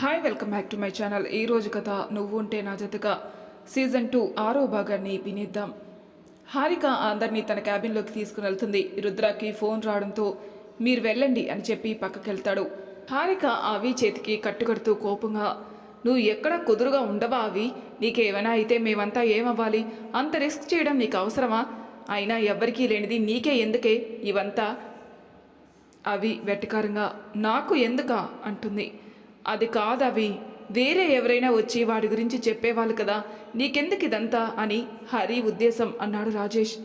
Hi welcome back to my channel ఈ రోజు కథ నువ్వు ఉంటే నా జతగా. సీజన్ టూ ఆరో భాగాన్ని వినిద్దాం. హారిక అందరినీ తన క్యాబిన్లోకి తీసుకుని వెళ్తుంది. రుద్రాకి ఫోన్ రావడంతో మీరు వెళ్ళండి అని చెప్పి పక్కకెళ్తాడు. హారిక అవి చేతికి కట్టుకడుతూ కోపంగా నువ్వు ఎక్కడ కుదురుగా ఉండవా అవి నీకేమైనా అయితే మేమంతా ఏమవ్వాలి? అంత రిస్క్ చేయడం నీకు అవసరమా? అయినా ఎవ్వరికీ లేనిది నీకే ఎందుకే? ఇవంతా? అవి వెట్టకారంగా నాకు ఎందుకా? అంటుంది. అది కాదు అవి. వేరే ఎవరైనా వచ్చి వాడి గురించి చెప్పేవాళ్ళు కదా. నీకెందుకు ఇదంతా అని హరి ఉద్దేశం అన్నాడు రాజేష్.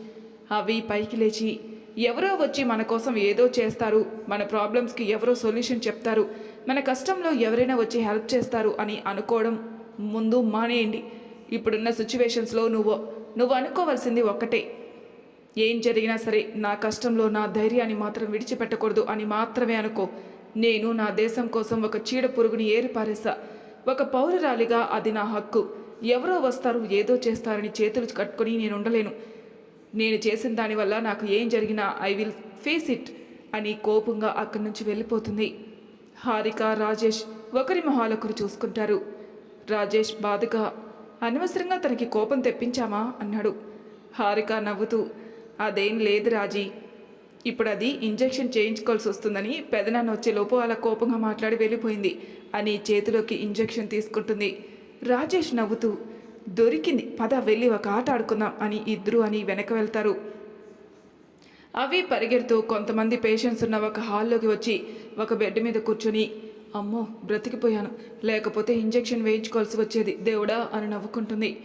అవి పైకి లేచి ఎవరో వచ్చి మన కోసం ఏదో చేస్తారు. మన ప్రాబ్లమ్స్కి ఎవరో సొల్యూషన్ చెప్తారు. మన కష్టంలో ఎవరైనా వచ్చి హెల్ప్ చేస్తారు అని అనుకోవడం ముందు మానేయండి. ఇప్పుడున్న సిచ్యువేషన్స్లో నువ్వు నువ్వు అనుకోవాల్సింది ఒక్కటే. ఏం జరిగినా సరే నా కష్టంలో నా ధైర్యాన్ని మాత్రం విడిచిపెట్టకూడదు అని మాత్రమే అనుకో. నేను నా దేశం కోసం ఒక చీడ పురుగుని ఏరిపారేసా ఒక పౌరురాలిగా అది నా హక్కు. ఎవరో వస్తారు ఏదో చేస్తారని చేతులు కట్టుకొని నేను ఉండలేను. నేను చేసిన దానివల్ల నాకు ఏం జరిగినా ఐ విల్ ఫేస్ ఇట్ అని కోపంగా అక్కడి నుంచి వెళ్ళిపోతుంది. హారిక రాజేష్ ఒకరి మొహాలొకరు చూసుకుంటారు. రాజేష్ బాధగా అనవసరంగా తనకి కోపం తెప్పించామా? అన్నాడు. హారిక నవ్వుతూ అదేం లేదు రాజీ. ఇప్పుడు అది ఇంజెక్షన్ చేయించుకోవాల్సి వస్తుందని పెదనాన్న వచ్చేలోపు అలా కోపంగా మాట్లాడి వెళ్ళిపోయింది. అని చేతిలోకి ఇంజెక్షన్ తీసుకుంటుంది. రాజేష్ నవ్వుతూ దొరికింది. పద వెళ్ళి ఒక ఆట ఆడుకుందాం అని ఇద్దరు అని వెనక వెళ్తారు. అవి పరిగెడుతూ కొంతమంది పేషెంట్స్ ఉన్న ఒక హాల్లోకి వచ్చి ఒక బెడ్ మీద కూర్చొని అమ్మో బ్రతికిపోయాను. లేకపోతే ఇంజెక్షన్ వేయించుకోవాల్సి వచ్చేది దేవుడా అని నవ్వుకుంటుంది.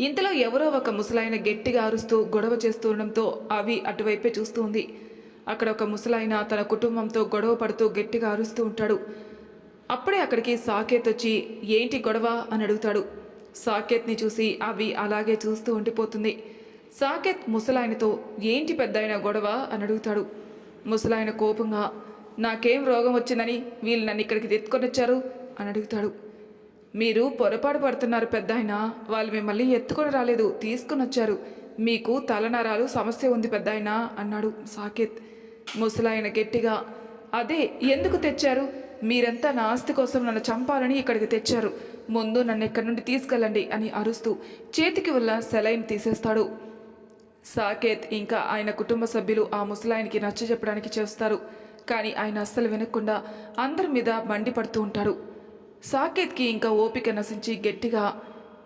ఇంతలో ఎవరో ఒక ముసలాయన గట్టిగా అరుస్తూ గొడవ చేస్తుండడంతో అవి అటువైపే చూస్తుంది అక్కడ ఒక ముసలాయన తన కుటుంబంతో గొడవ పడుతూ గట్టిగా అరుస్తూ ఉంటాడు. అప్పుడే అక్కడికి సాకేత్ వచ్చి ఏంటి గొడవ? అని అడుగుతాడు. సాకేత్ని చూసి అవి అలాగే చూస్తూ ఉండిపోతుంది. సాకేత్ ముసలాయనతో ఏంటి పెద్దాయన గొడవ? అని అడుగుతాడు. ముసలాయన కోపంగా నాకేం రోగం వచ్చిందని వీళ్ళు నన్ను ఇక్కడికి తెత్తుకొని వచ్చారు అని అడుగుతాడు. మీరు పొరపాటు పడుతున్నారు పెద్ద వాళ్ళు మిమ్మల్ని ఎత్తుకొని రాలేదు తీసుకొని వచ్చారు మీకు తలనరాలు సమస్య ఉంది పెద్ద అన్నాడు సాకేత్. ముసలాయన గట్టిగా అదే ఎందుకు తెచ్చారు? మీరంతా నా ఆస్తి కోసం నన్ను చంపాలని ఇక్కడికి తెచ్చారు. ముందు నన్ను ఇక్కడి నుండి తీసుకెళ్ళండి అని అరుస్తూ చేతికి వల్ల సెలైన్ తీసేస్తాడు. సాకేత్ ఇంకా ఆయన కుటుంబ సభ్యులు ఆ ముసలాయనికి నచ్చ చెప్పడానికి చేస్తారు. కానీ ఆయన అస్సలు వినకుండా అందరి మీద బండి పడుతూ ఉంటారు సాకేత్కి ఇంకా ఓపిక నశించి గట్టిగా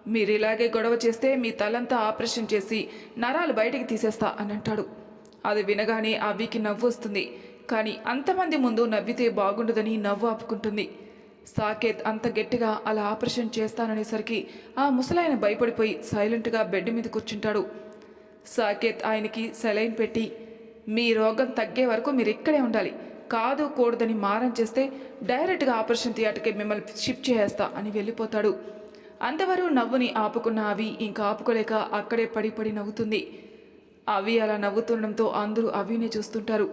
మీరు ఇలాగే గొడవ చేస్తే మీ తలంతా ఆపరేషన్ చేసి నరాలు బయటికి తీసేస్తా అని అంటాడు. అది వినగానే అవికి నవ్వు వస్తుంది. కానీ అంతమంది ముందు నవ్వితే బాగుండదని నవ్వు ఆపుకుంటుంది. సాకేత్ అంత గట్టిగా అలా ఆపరేషన్ చేస్తాననేసరికి ఆ ముసలాయన భయపడిపోయి సైలెంట్గా బెడ్ మీద కూర్చుంటాడు. సాకేత్ ఆయనకి సెలైన్ పెట్టి మీ రోగం తగ్గే వరకు మీరు ఇక్కడే ఉండాలి. కాదు కూడదని మారం చేస్తే డైరెక్ట్గా ఆపరేషన్ థియేటర్కి మిమ్మల్ని షిఫ్ట్ చేసేస్తా అని వెళ్ళిపోతాడు. అంతవరకు నవ్వుని ఆపుకున్న అవి ఇంకా ఆపుకోలేక అక్కడే పడి పడి నవ్వుతుంది. అవి అలా నవ్వుతుండడంతో అందరూ అవినే చూస్తుంటారు.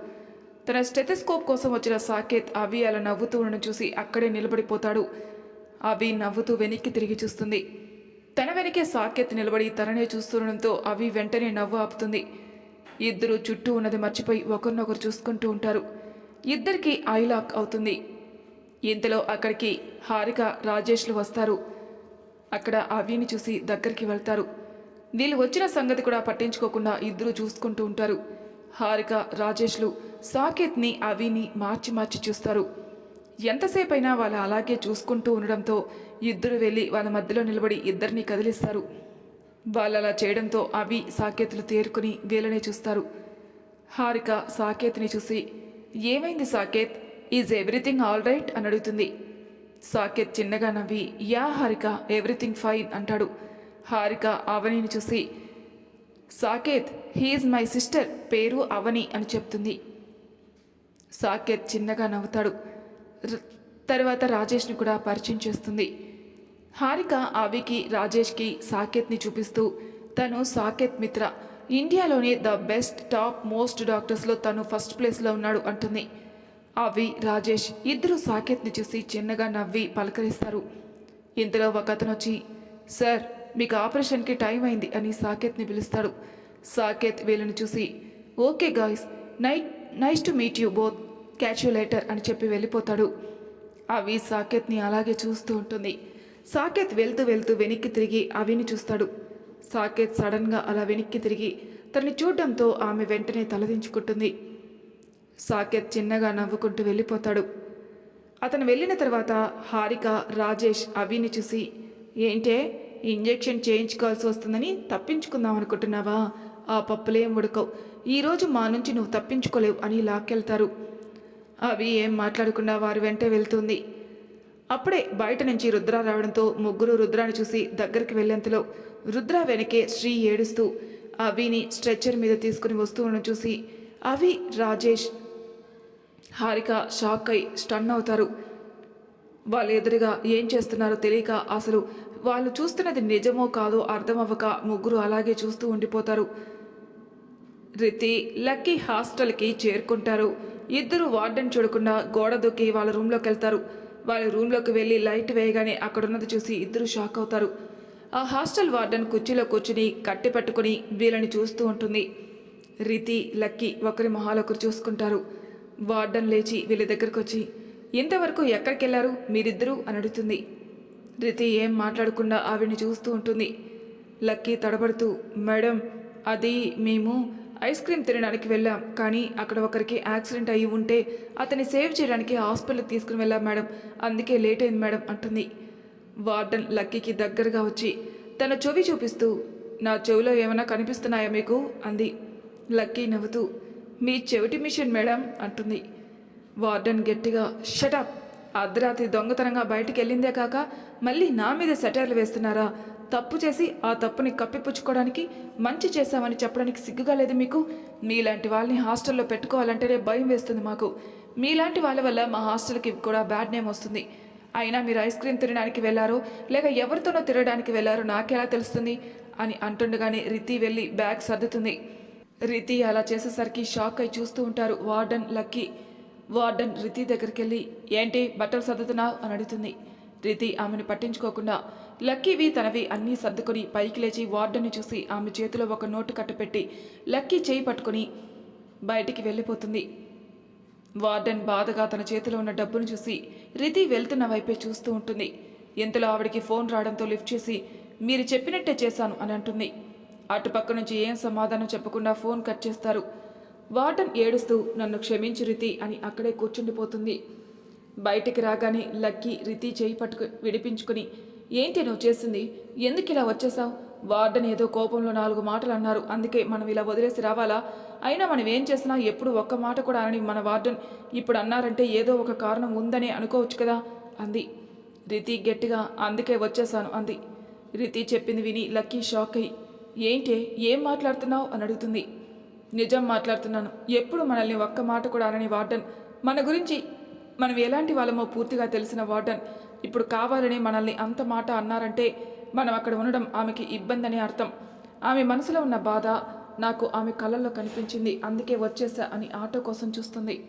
తన స్టెథెస్కోప్ కోసం వచ్చిన సాకేత్ అవి అలా నవ్వుతూ ఉండడం చూసి అక్కడే నిలబడిపోతాడు. అవి నవ్వుతూ వెనక్కి తిరిగి చూస్తుంది. తన వెనకే సాకేత్ నిలబడి తననే చూస్తుండడంతో అవి వెంటనే నవ్వు ఆపుతుంది. ఇద్దరు చుట్టూ ఉన్నది మర్చిపోయి ఒకరినొకరు చూసుకుంటూ ఉంటారు. ఇద్దరికి ఐలాక్ అవుతుంది. ఇంతలో అక్కడికి హారిక రాజేష్లు వస్తారు. అక్కడ అవిని చూసి దగ్గరికి వెళ్తారు. వీళ్ళు వచ్చిన సంగతి కూడా పట్టించుకోకుండా ఇద్దరు చూసుకుంటూ ఉంటారు. హారిక రాజేష్లు సాకేత్ని అవిని మార్చి మార్చి చూస్తారు. ఎంతసేపైనా వాళ్ళు అలాగే చూసుకుంటూ ఉండడంతో ఇద్దరు వెళ్ళి వాళ్ళ మధ్యలో నిలబడి ఇద్దరిని కదిలిస్తారు. వాళ్ళు అలా చేయడంతో అవి సాకేత్లు తేరుకుని వీళ్ళనే చూస్తారు. హారిక సాకేత్ని చూసి ఏమైంది Saketh? Is everything all right అని అడుగుతుంది. సాకేత్ చిన్నగా నవ్వి యా హారిక ఎవ్రీథింగ్ ఫైన్ అంటాడు. హారిక అవనిని చూసి సాకేత్ హీఈస్ మై సిస్టర్ పేరు అవని అని చెప్తుంది. సాకేత్ చిన్నగా నవ్వుతాడు. తర్వాత రాజేష్ని కూడా పరిచయం చేస్తుంది. హారిక అవికి రాజేష్కి సాకేత్ని చూపిస్తూ తను సాకేత్ మిత్ర. ఇండియాలోనే ద బెస్ట్ టాప్ మోస్ట్ డాక్టర్స్లో తను ఫస్ట్ ప్లేస్లో ఉన్నాడు అంటుంది. అవి రాజేష్ ఇద్దరు సాకేత్ని చూసి చిన్నగా నవ్వి పలకరిస్తారు. ఇంతలో ఒక అతను వచ్చి సార్ మీకు ఆపరేషన్కి టైం అయింది అని సాకేత్ని పిలుస్తాడు. సాకేత్ వీళ్ళని చూసి okay guys night nice to meet you both catch you later అని చెప్పి వెళ్ళిపోతాడు. అవి సాకేత్ని అలాగే చూస్తూ ఉంటుంది. సాకేత్ వెళ్తూ వెళ్తూ వెనక్కి తిరిగి అవిని చూస్తాడు. సాకేత్ సడన్గా అలా వెనక్కి తిరిగి తనని చూడడంతో ఆమె వెంటనే తలదించుకుంటుంది. సాకేత్ చిన్నగా నవ్వుకుంటూ వెళ్ళిపోతాడు. అతను వెళ్ళిన తర్వాత హారిక రాజేష్ అవిని చూసి ఏంటే ఇంజెక్షన్ చేయించుకోవాల్సి వస్తుందని తప్పించుకుందాం అనుకుంటున్నావా? ఆ పప్పులేం ఉడకవు ఈరోజు మా నుంచి నువ్వు తప్పించుకోలేవు అని లాక్కెళ్తారు. అవి ఏం మాట్లాడకుండా వారి వెంటే వెళ్తుంది. అప్పుడే బయట నుంచి రుద్ర రావడంతో ముగ్గురు రుద్రాన్ని చూసి దగ్గరికి వెళ్ళేంతలో రుద్ర వెనకే శ్రీ ఏడుస్తూ అవిని స్ట్రెచ్చర్ మీద తీసుకుని వస్తువులను చూసి అవి రాజేష్ హారిక షాక్ అయి స్టన్ అవుతారు వాళ్ళు ఎదురుగా ఏం చేస్తున్నారో తెలియక అసలు వాళ్ళు చూస్తున్నది నిజమో కాదో అర్థమవ్వక ముగ్గురు అలాగే చూస్తూ ఉండిపోతారు. రితి లక్కీ హాస్టల్కి చేరుకుంటారు. ఇద్దరు వార్డెన్ చూడకుండా గోడ దొక్కి వాళ్ళ రూమ్లోకి వెళ్తారు వాళ్ళ రూమ్లోకి వెళ్ళి లైట్ వేయగానే అక్కడున్నది చూసి ఇద్దరు షాక్ అవుతారు. ఆ హాస్టల్ వార్డెన్ కుర్చీలో కూర్చుని కట్టి పట్టుకుని వీళ్ళని చూస్తూ ఉంటుంది. రితి లక్కీ ఒకరి మొహాలు ఒకరు చూసుకుంటారు. వార్డెన్ లేచి వీళ్ళ దగ్గరకు వచ్చి ఇంతవరకు ఎక్కడికి వెళ్ళారు మీరిద్దరూ? అని అడుగుతుంది. రితి ఏం మాట్లాడకుండా ఆవిడ్ని చూస్తూ ఉంటుంది. లక్కీ తడబడుతూ మేడం అది మేము ఐస్ క్రీమ్ తినడానికి వెళ్ళాం. కానీ అక్కడ ఒకరికి యాక్సిడెంట్ అయ్యి ఉంటే అతన్ని సేవ్ చేయడానికి హాస్పిటల్కి తీసుకుని వెళ్ళాం మేడం. అందుకే లేట్ అయింది మేడం అంటుంది. వార్డన్ లక్కీకి దగ్గరగా వచ్చి తన చెవి చూపిస్తూ నా చెవిలో ఏమైనా కనిపిస్తున్నాయా మీకు? అంది. లక్కీ నవ్వుతూ మీ చెవిటి మిషన్ మేడం అంటుంది. వార్డెన్ గట్టిగా షటప్ అర్ధరాత్రి దొంగతనంగా బయటికి వెళ్ళిందే కాక మళ్ళీ నా మీద సెటైర్లు వేస్తున్నారా? తప్పు చేసి ఆ తప్పుని కప్పిపుచ్చుకోవడానికి మంచి చేశామని చెప్పడానికి సిగ్గుగా లేదు మీకు? మీలాంటి వాళ్ళని హాస్టల్లో పెట్టుకోవాలంటేనే భయం వేస్తుంది మాకు. మీలాంటి వాళ్ళ వల్ల మా హాస్టల్కి కూడా బ్యాడ్ నేమ్ వస్తుంది. అయినా మీరు ఐస్ క్రీమ్ తినడానికి వెళ్ళారో లేక ఎవరితోనో తిరగడానికి వెళ్ళారో నాకెలా తెలుస్తుంది? అని అంటుండగానే రితి వెళ్ళి బ్యాగ్ సర్దుతుంది. రితి అలా చేసేసరికి షాక్ అయి చూస్తూ ఉంటారు వార్డన్ లక్కీ. వార్డన్ రితి దగ్గరికి వెళ్ళి ఏంటి బట్టలు సర్దుతున్నావు? అని అడుగుతుంది. రితి ఆమెను పట్టించుకోకుండా లక్కీవి తనవి అన్నీ సర్దుకొని పైకి లేచి వార్డన్ని చూసి ఆమె చేతిలో ఒక నోటు కట్టపెట్టి లక్కీ చేయి పట్టుకొని బయటికి వెళ్ళిపోతుంది. వార్డెన్ బాధగా తన చేతిలో ఉన్న డబ్బును చూసి రితి వెళ్తున్న వైపే చూస్తూ ఉంటుంది. ఇంతలో ఆవిడికి ఫోన్ రావడంతో లిఫ్ట్ చేసి మీరు చెప్పినట్టే చేశాను అని అంటుంది. అటుపక్క నుంచి ఏం సమాధానం చెప్పకుండా ఫోన్ కట్ చేస్తారు. వార్డెన్ ఏడుస్తూ నన్ను క్షమించు రితి అని అక్కడే కూర్చుండిపోతుంది. బయటికి రాగానే లక్కీ రితి చేయి పట్టుకు విడిపించుకుని ఏంటి నువ్వు చేసింది? ఎందుకు ఇలా వచ్చేసావు వార్డెన్ ఏదో కోపంలో నాలుగు మాటలు అన్నారు. అందుకే మనం ఇలా వదిలేసి రావాలా? అయినా మనం ఏం చేసినా ఎప్పుడు ఒక్క మాట కూడా అని మన వార్డెన్ ఇప్పుడు అన్నారంటే ఏదో ఒక కారణం ఉందనే అనుకోవచ్చు కదా అంది. రితి గట్టిగా అందుకే వచ్చేసాను అంది. రితి చెప్పింది విని లక్కీ షాక్ అయ్యి ఏంటి? ఏం మాట్లాడుతున్నావు? అని అడుగుతుంది. నిజం మాట్లాడుతున్నాను. ఎప్పుడు మనల్ని ఒక్క మాట కూడా అనని వార్డన్. మన గురించి మనం ఎలాంటి వాళ్ళమో పూర్తిగా తెలిసిన వార్డెన్. ఇప్పుడు కావాలని మనల్ని అంత మాట అన్నారంటే మనం అక్కడ ఉండడం ఆమెకి ఇబ్బంది అని అర్థం. ఆమె మనసులో ఉన్న బాధ నాకు ఆమె కళ్ళల్లో కనిపించింది. అందుకే వచ్చేసా అని ఆటో కోసం చూస్తుంది.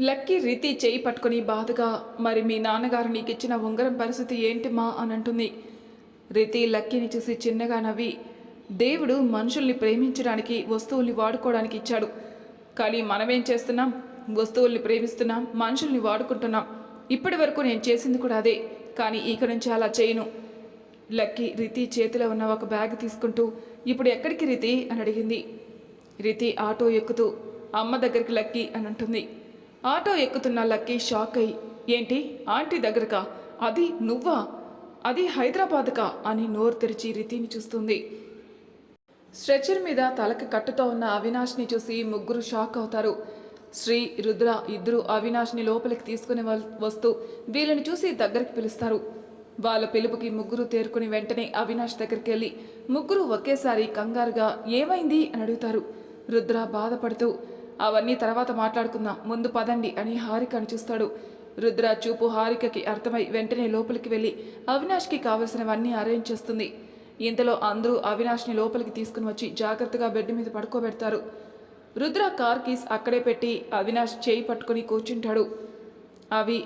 లక్కీ రీతి చేయి పట్టుకుని బాధగా మరి మీ నాన్నగారు నీకు ఇచ్చిన ఉంగరం పరిస్థితి ఏంటి మా? అని అంటుంది. రీతి లక్కీని చూసి చిన్నగా నవ్వి దేవుడు మనుషుల్ని ప్రేమించడానికి వస్తువుల్ని వాడుకోవడానికి ఇచ్చాడు. కానీ మనమేం చేస్తున్నాం? వస్తువుల్ని ప్రేమిస్తున్నాం మనుషుల్ని వాడుకుంటున్నాం. ఇప్పటి వరకు నేను చేసింది కూడా అదే. కానీ ఇక నుంచి అలా చేయను. లక్కీ రితి చేతిలో ఉన్న ఒక బ్యాగ్ తీసుకుంటూ ఇప్పుడు ఎక్కడికి రితి? అని అడిగింది. రితి ఆటో ఎక్కుతూ అమ్మ దగ్గరికి లక్కీ అని అంటుంది. ఆటో ఎక్కుతున్న లక్కీ షాక్ అయ్యి ఏంటి? ఆంటీ దగ్గరకా? అది నువ్వా? అది హైదరాబాద్కా? అని నోరు తెరిచి రితిని చూస్తుంది. స్ట్రెచర్ మీద తలకి కట్టుతో ఉన్న అవినాష్ని చూసి ముగ్గురు షాక్ అవుతారు. శ్రీ రుద్ర ఇద్దరు అవినాష్ని లోపలికి తీసుకుని వస్తూ వీళ్ళని చూసి దగ్గరికి పిలుస్తారు. వాళ్ళ పిలుపుకి ముగ్గురు తేరుకుని వెంటనే అవినాష్ దగ్గరికి వెళ్ళి ముగ్గురు ఒకేసారి కంగారుగా ఏమైంది? అని అడుగుతారు. రుద్ర బాధపడుతూ అవన్నీ తర్వాత మాట్లాడుకుందాం. ముందు పదండి అని హారికని చూస్తాడు. రుద్ర చూపు హారికకి అర్థమై వెంటనే లోపలికి వెళ్ళి అవినాష్కి కావలసినవన్నీ అరేంజ్ చేస్తుంది. ఇంతలో అందరూ అవినాష్ని లోపలికి తీసుకుని వచ్చి జాగ్రత్తగా బెడ్ మీద పడుకోబెడతారు. రుద్ర కార్ కీస్ అక్కడే పెట్టి అవినాష్ చేయి పట్టుకొని కూర్చుంటాడు. అవి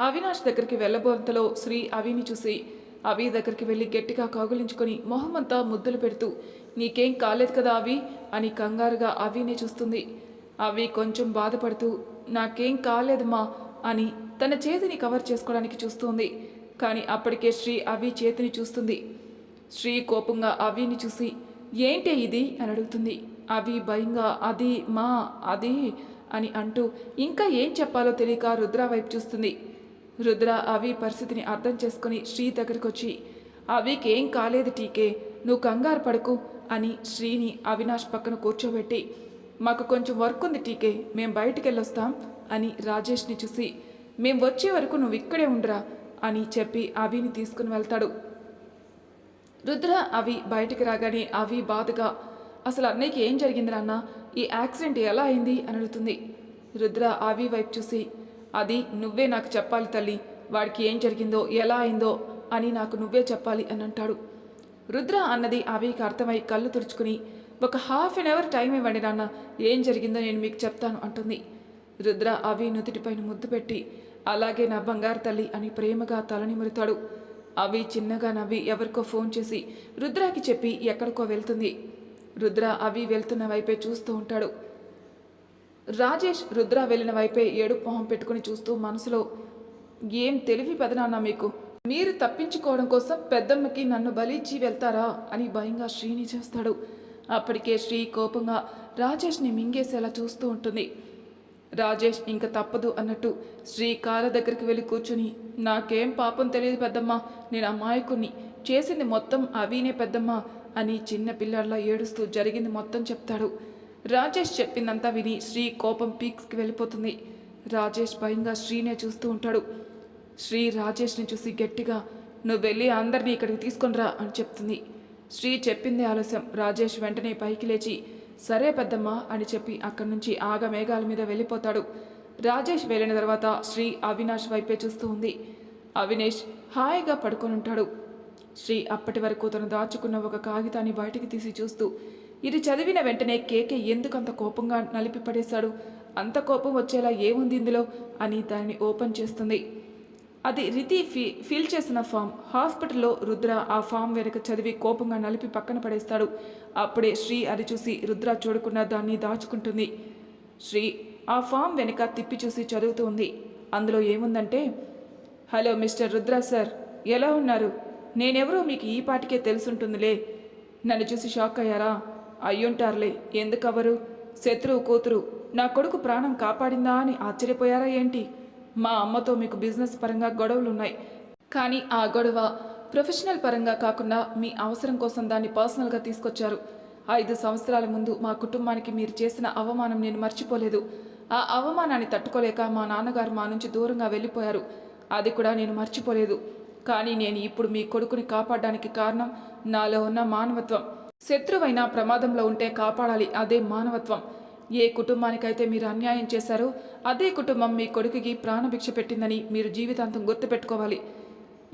అవినాష్ దగ్గరికి వెళ్ళబోంతలో శ్రీ అవిని చూసి అవి దగ్గరికి వెళ్ళి గట్టిగా కౌగులించుకొని మొహమంతా ముద్దులు పెడుతూ నీకేం కాలేదు కదా అవి? అని కంగారుగా అవిని చూస్తుంది. అవి కొంచెం బాధపడుతూ నాకేం కాలేదు మా అని తన చేతిని కవర్ చేసుకోవడానికి చూస్తుంది. కానీ అప్పటికే శ్రీ అవి చేతిని చూస్తుంది. శ్రీ కోపంగా అవిని చూసి ఏంటే ఇది? అని అడుగుతుంది. అవి భయంగా అది మా అది అని అంటూ ఇంకా ఏం చెప్పాలో తెలియక రుద్ర వైపు చూస్తుంది. రుద్ర అవి పరిస్థితిని అర్థం చేసుకుని శ్రీ దగ్గరికి వచ్చి అవికేం కాలేదు టీకే నువ్వు కంగారు పడకు అని శ్రీని అవినాష్ పక్కన కూర్చోబెట్టి మాకు కొంచెం వర్క్ ఉంది టీకే మేము బయటికి వెళ్ళొస్తాం అని రాజేష్ని చూసి మేం వచ్చే వరకు నువ్వు ఇక్కడే ఉండరా అని చెప్పి అవిని తీసుకుని వెళ్తాడు. రుద్ర అవి బయటికి రాగానే అవి బాధగా అసలు అన్నయ్యకి ఏం జరిగింది నాన్న? ఈ యాక్సిడెంట్ ఎలా అయింది? అని అడుగుతుంది. రుద్ర అవి వైపు చూసి అది నువ్వే నాకు చెప్పాలి తల్లి. వాడికి ఏం జరిగిందో ఎలా అయిందో అని నాకు నువ్వే చెప్పాలి అని అంటాడు. రుద్ర అన్నది అవికి అర్థమై కళ్ళు తుడుచుకుని ఒక హాఫ్ అన్ అవర్ టైం ఇవ్వండి నాన్న. ఏం జరిగిందో నేను మీకు చెప్తాను అంటుంది. రుద్ర అవి నుదుటిపైన ముద్దు పెట్టి అలాగే నా బంగారు తల్లి అని ప్రేమగా తలనిమురుతాడు అవి చిన్నగా నవ్వి ఎవరికో ఫోన్ చేసి రుద్రాకి చెప్పి ఎక్కడికో వెళ్తుంది. రుద్ర అవి వెళ్తున్న వైపే చూస్తూ ఉంటాడు. రాజేష్ రుద్ర వెళ్ళిన వైపే ఏడు మొహం పెట్టుకుని చూస్తూ మనసులో ఏం తెలివి పెదనాన్న మీకు? మీరు తప్పించుకోవడం కోసం పెద్దమ్మకి నన్ను బలిచ్చి వెళ్తారా? అని భయంగా శ్రీని చేస్తాడు. అప్పటికే శ్రీ కోపంగా రాజేష్ని మింగేసేలా చూస్తూ ఉంటుంది. రాజేష్ ఇంక తప్పదు అన్నట్టు శ్రీ కాళ్ళ దగ్గరికి వెళ్ళి కూర్చుని నాకేం పాపం తెలియదు పెద్దమ్మ నేను అమాయకుణ్ణి. చేసింది మొత్తం అవినే పెద్దమ్మ అని చిన్న పిల్లల్లా ఏడుస్తూ జరిగింది మొత్తం చెప్తాడు. రాజేష్ చెప్పిందంతా విని శ్రీ కోపం పీక్స్కి వెళ్ళిపోతుంది. రాజేష్ భయంగా శ్రీనే చూస్తూ ఉంటాడు. శ్రీ రాజేష్ని చూసి గట్టిగా నువ్వు వెళ్ళి అందరినీ ఇక్కడికి తీసుకొనిరా అని చెప్తుంది. శ్రీ చెప్పిందే ఆలస్యం. రాజేష్ వెంటనే పైకి లేచి సరే పెద్దమ్మ అని చెప్పి అక్కడి నుంచి ఆగమేఘాల మీద వెళ్ళిపోతాడు. రాజేష్ వెళ్ళిన తర్వాత శ్రీ అవినాష్ వైపే చూస్తూ ఉంది. అవినేష్ హాయిగా పడుకొని ఉంటాడు. శ్రీ అప్పటి వరకు తను దాచుకున్న ఒక కాగితాన్ని బయటికి తీసి చూస్తూ ఇది చదివిన వెంటనే కేకే ఎందుకు అంత కోపంగా నలిపి పడేశాడు అంత కోపం వచ్చేలా ఏముంది ఇందులో? అని దానిని ఓపెన్ చేస్తుంది. అది రితి ఫీ ఫిల్ చేసిన ఫామ్. హాస్పిటల్లో రుద్ర ఆ ఫామ్ వెనుక చదివి కోపంగా నలిపి పక్కన పడేస్తాడు. అప్పుడే శ్రీ అది చూసి రుద్ర చూడకుండా దాన్ని దాచుకుంటుంది. శ్రీ ఆ ఫామ్ వెనుక తిప్పి చూసి చదువుతూ ఉంది. అందులో ఏముందంటే హలో మిస్టర్ రుద్ర సార్ ఎలా ఉన్నారు? నేనెవరో మీకు ఈ పాటికే తెలుసుంటుందిలే. నన్ను చూసి షాక్ అయ్యారా? అయ్యుంటారులే ఎందుకవరు? శత్రువు కూతురు. నా కొడుకు ప్రాణం కాపాడిందా? అని ఆశ్చర్యపోయారా ఏంటి? మా అమ్మతో మీకు బిజినెస్ పరంగా గొడవలు ఉన్నాయి కానీ ఆ గొడవ ప్రొఫెషనల్ పరంగా కాకుండా మీ అవసరం కోసం దాన్ని పర్సనల్గా తీసుకొచ్చారు. ఐదు సంవత్సరాల ముందు మా కుటుంబానికి మీరు చేసిన అవమానం నేను మర్చిపోలేదు. ఆ అవమానాన్ని తట్టుకోలేక మా నాన్నగారు మా నుంచి దూరంగా వెళ్ళిపోయారు. అది కూడా నేను మర్చిపోలేదు. కానీ నేను ఇప్పుడు మీ కొడుకుని కాపాడడానికి కారణం నాలో ఉన్న మానవత్వం. శత్రువైన ప్రమాదంలో ఉంటే కాపాడాలి అదే మానవత్వం. ఏ కుటుంబానికైతే మీరు అన్యాయం చేశారో అదే కుటుంబం మీ కొడుకుకి ప్రాణభిక్ష పెట్టిందని మీరు జీవితాంతం గుర్తుపెట్టుకోవాలి.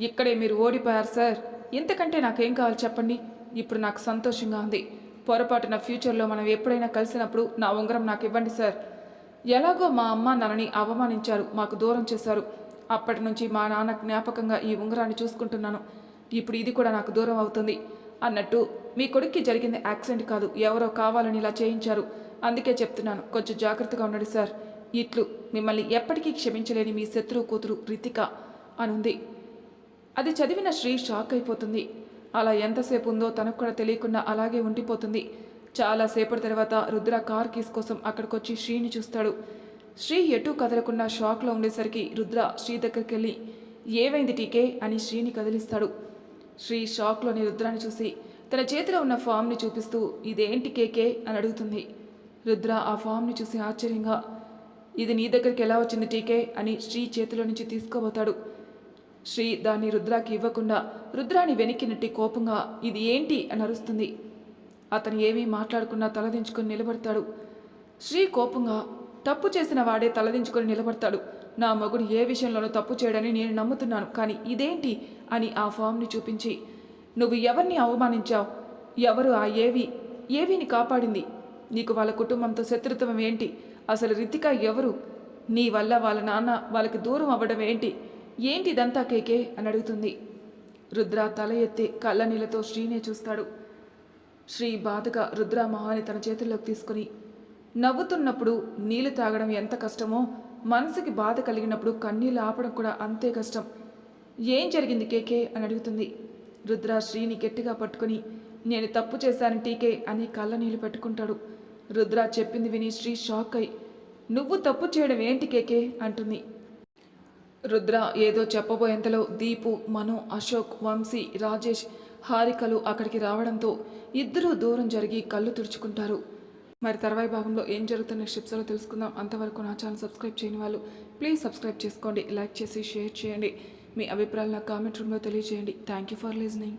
ఇక్కడే మీరు ఓడిపోయారు సార్. ఇంతకంటే నాకేం కావాలి చెప్పండి? ఇప్పుడు నాకు సంతోషంగా ఉంది. పొరపాటున ఫ్యూచర్లో మనం ఎప్పుడైనా కలిసినప్పుడు నా ఉంగరం నాకు ఇవ్వండి సార్. ఎలాగో మా అమ్మ నన్నని అవమానించారు మాకు దూరం చేశారు. అప్పటి నుంచి మా నాన్న జ్ఞాపకంగా ఈ ఉంగరాన్ని చూసుకుంటున్నాను. ఇప్పుడు ఇది కూడా నాకు దూరం అవుతుంది అన్నట్టు మీ కొడుక్కి జరిగింది యాక్సిడెంట్ కాదు ఎవరో కావాలని ఇలా చేయించారు. అందుకే చెప్తున్నాను కొంచెం జాగ్రత్తగా ఉండండి సార్. ఇట్లు మిమ్మల్ని ఎప్పటికీ క్షమించలేని మీ శత్రువు కూతురు రితిక అనుంది. అది చదివిన శ్రీ షాక్ అయిపోతుంది. అలా ఎంతసేపు ఉందో తనకు కూడా తెలియకుండా అలాగే ఉండిపోతుంది. చాలా సేపటి తర్వాత రుద్ర కార్ కీస్ కోసం అక్కడికొచ్చి శ్రీని చూస్తాడు. శ్రీ ఎటు కదలకుండా షాక్లో ఉండేసరికి రుద్ర శ్రీ దగ్గరికి వెళ్ళి ఏవైంది టీకే? అని శ్రీని కదిలిస్తాడు. శ్రీ షాక్లోని రుద్రాన్ని చూసి తన చేతిలో ఉన్న ఫామ్ని చూపిస్తూ ఇదేంటి కేకే? అని అడుగుతుంది. రుద్ర ఆ ఫామ్ని చూసి ఆశ్చర్యంగా ఇది నీ దగ్గరికి ఎలా వచ్చింది టీకే? అని శ్రీ చేతిలో నుంచి తీసుకోబోతాడు. శ్రీ దాన్ని రుద్రాకి ఇవ్వకుండా రుద్రాని వెనక్కి నెట్టి కోపంగా ఇది ఏంటి? అని అరుస్తుంది. అతను ఏమీ మాట్లాడకుండా తలదించుకొని నిలబడతాడు. శ్రీ కోపంగా తప్పు చేసిన వాడే తలదించుకొని నిలబడతాడు. నా మగుడు ఏ విషయంలోనూ తప్పు చేయడని నేను నమ్ముతున్నాను. కానీ ఇదేంటి? అని ఆ ఫామ్ని చూపించి నువ్వు ఎవరిని అవమానించావు? ఎవరు ఆ ఏవి? ఏవిని కాపాడింది? నీకు వాళ్ళ కుటుంబంతో శత్రుత్వం ఏంటి? అసలు రితిక ఎవరు? నీ వల్ల వాళ్ళ నాన్న వాళ్ళకి దూరం అవ్వడం ఏంటి? ఏంటి ఇదంతా కేకే? అని అడుగుతుంది. రుద్ర తల ఎత్తి కళ్ళ నీళ్ళతో శ్రీనే చూస్తాడు. శ్రీ బాధగా రుద్ర మొహాన్ని తన చేతుల్లోకి తీసుకుని నవ్వుతున్నప్పుడు నీళ్ళు తాగడం ఎంత కష్టమో మనసుకి బాధ కలిగినప్పుడు కన్నీళ్ళు ఆపడం కూడా అంతే కష్టం. ఏం జరిగింది కేకే? అని అడుగుతుంది. రుద్ర శ్రీని గట్టిగా పట్టుకుని నేను తప్పు చేశాను టీకే అని కళ్ళ నీళ్ళు పెట్టుకుంటాడు. రుద్ర చెప్పింది విని శ్రీ షాక్ అయి నువ్వు తప్పు చేయడం ఏంటి కేకే అంటుంది. రుద్ర ఏదో చెప్పబోయేంతలో దీపు మను అశోక్ వంశీ రాజేష్ హారికలు అక్కడికి రావడంతో ఇద్దరూ దూరం జరిగి కళ్ళు తుడుచుకుంటారు. మరి తర్వాయి భాగంలో ఏం జరుగుతున్న షిప్స్లో తెలుసుకుందాం. అంతవరకు నా ఛానల్ సబ్స్క్రైబ్ చేయని వాళ్ళు ప్లీజ్ సబ్స్క్రైబ్ చేసుకోండి లైక్ చేసి షేర్ చేయండి. మీ అభిప్రాయాలు నా కామెంట్ రూమ్లో తెలియజేయండి. Thank you for listening